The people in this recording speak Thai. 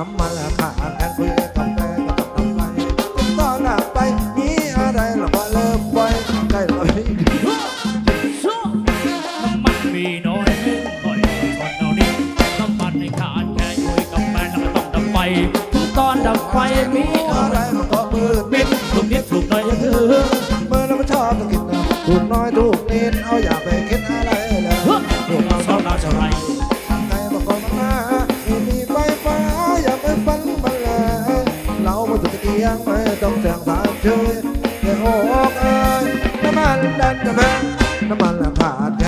น้ำมันขาดแอนคุยกับแฟนก็ต้องทำไปต้อนหนักไปมีอะไรเรามาเลิกไปใกล้เลาถ้ำมันมีน้อยน้อยคนเอานี้น้ำมันในขาดแค่คุยกับแฟนแล้ก็ต้องดัไฟตอนดับไฟมีอะไรมันก็มือปิดถูกนิดถูกหน่อยยังเออเมื่อเราชอบต้องกินะถูกน้อยถูกนิดเอาอย่าไปคิดอะไร เอียงไม่ต้องแสีงสามชื่อเสีโอกเอ้ยน้ำมันดันจะแพงน้ำมัน